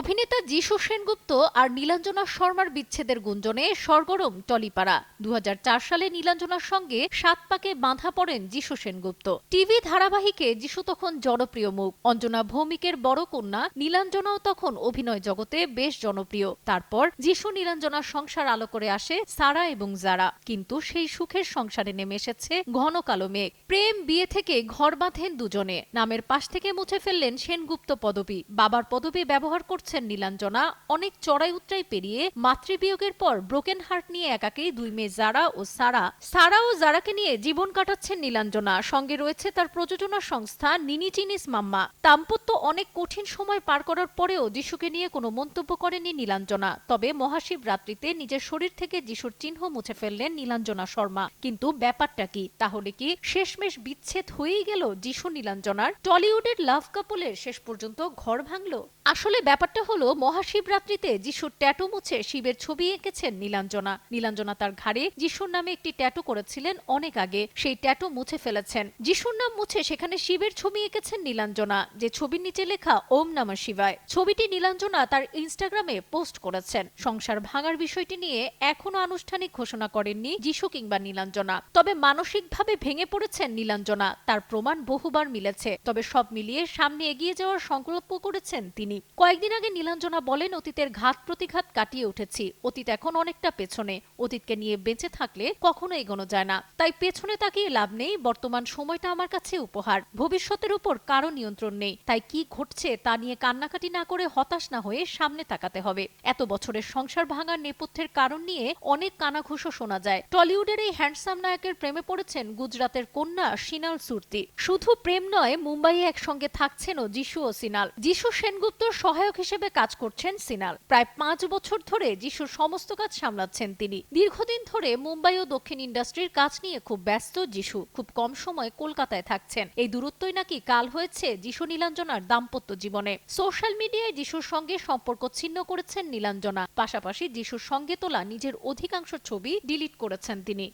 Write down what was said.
অভিনেতা যিশু সেনগুপ্ত আর নীলাঞ্জনা শর্মার বিচ্ছেদের গুঞ্জনে সরগরম টলিপাড়া। দু হাজার চার সালে নীলাঞ্জনার সঙ্গে সাত পাকে বাঁধা পড়েন যিশু সেনগুপ্ত। টিভি ধারাবাহিকে যিশু তখন জনপ্রিয় মুখ। অঞ্জনা ভৌমিকের বড় কন্যা নীলাঞ্জনাও তখন অভিনয় জগতে বেশ জনপ্রিয়। তারপর যিশু নীলাঞ্জনার সংসার আলো করে আসে সারা এবং জারা কিন্তু সেই সুখের সংসারে নেমে এসেছে ঘন কালো মেঘ। প্রেম বিয়ে থেকে ঘর বাঁধেন দুজনে। নামের পাশ থেকে মুছে ফেললেন সেনগুপ্ত পদবী। বাবার পদবী ব্যবহার করছেন নীলাঞ্জনা। অনেক চড়াই উতরাই পেরিয়ে মাতৃবিয়োগের পর ব্রোকেন হার্ট নিয়ে একাকেই দুই মেয়ে জারা ও সারা। সারা ও জারাকে নিয়ে জীবন কাটাচ্ছেন নীলাঞ্জনা। সঙ্গে রয়েছে তার প্রযোজনা সংস্থা নিনি চিনিস মাম্মা। দাম্পত্য অনেক কঠিন সময় পার করার পরেও যিশুকে নিয়ে কোনো মন্তব্য করেনি নীলাঞ্জনা। তবে মহাশিবরাত্রিতে নিজের শরীর থেকে যিশুর চিহ্ন মুছে ফেললেন নীলাঞ্জনা শর্মা। কিন্তু ব্যাপারটা কি? তাহলে কি শেষমেশ বিচ্ছেদ হয়েই গেল যিশু নীলাঞ্জনার? টলিউডের লাভ কাপলের শেষ পর্যন্ত ঘর ভাঙলো? আসলে ব্যাপারটা হলো মহাশিবরাত্রিতে যিশুর ট্যাটু মুছে শিবের ছবি এঁকেছেন নীলাঞ্জনা। নীলাঞ্জনা তার ঘাড়ে যিশুর নামে একটি ট্যাটু করেছিলেন অনেক আগে। সেই ট্যাটু মুছে ফেলেছেন। যিশুর নাম মুছে সেখানে শিবের ছবি এঁকেছেন নীলাঞ্জনা, যে ছবির নিচে লেখা ওম নমঃ শিবায়। ছবিটি নীলাঞ্জনা তার ইনস্টাগ্রামে পোস্ট করেছেন। সংসার ভাঙার বিষয়টি নিয়ে এখনও আনুষ্ঠানিক ঘোষণা করেননি যিশু কিংবা নীলাঞ্জনা। তবে মানসিকভাবে ভেঙে পড়েছেন নীলাঞ্জনা। তার প্রমাণ বহুবার মিলেছে। তবে সব মিলিয়ে সামনে এগিয়ে যাওয়ার সংকল্প করেছেন তিনি। কয়েকদিন আগে নীলাঞ্জনা বলেন, অতীতের ঘাত প্রতিঘাত কাটিয়ে উঠেছি। অতীত এখন অনেকটা পেছনে। অতীতকে নিয়ে বেঁচে থাকলে কখনো এগোনো যায় না। তাই পেছনে তাকিয়ে লাভ নেই, বর্তমান সময়টা আমার কাছে উপহার। ভবিষ্যতের উপর কারও নিয়ন্ত্রণ নেই। তাই কি ঘটছে তা নিয়ে কান্নাকাটি না করে হতাশ না হয়ে সামনে তাকাতে হবে। এত বছরের সংসার ভাঙার নেপথ্যের কারণ নিয়ে অনেক কানাঘুষো শোনা যায়। টলিউডের এই হ্যান্ডসাম নায়কের প্রেমে পড়েছেন গুজরাতের কন্যা সিনাল সুরতি। শুধু প্রেম নয়, মুম্বাইয়ে একসঙ্গে থাকছেনও যিশু ও সিনাল। যিশু সেনগুপ্তর সহায়ক হিসেবে কাজ করছেন সিনাল। প্রায় পাঁচ বছর ধরে যিশুর সমস্ত কাজ সামলাচ্ছেন তিনি। দীর্ঘদিন ধরে মুম্বাই ও দক্ষিণ ইন্ডাস্ট্রির কাজ নিয়ে খুব ব্যস্ত যিশু। খুব কম সময় কলকাতায় থাকছেন। এই দূরত্বই নাকি কাল হয়েছে যিশু নীলাঞ্জনার দাম্পত্য জীবনে। সোশ্যাল মিডিয়ায় যিশুর সঙ্গে সম্পর্ক ছিন্ন করেছেন নীলাঞ্জনা। পাশাপাশি যিশুর সঙ্গে তোলা নিজের অধিকাংশ ছবি ডিলিট করেছেন তিনি।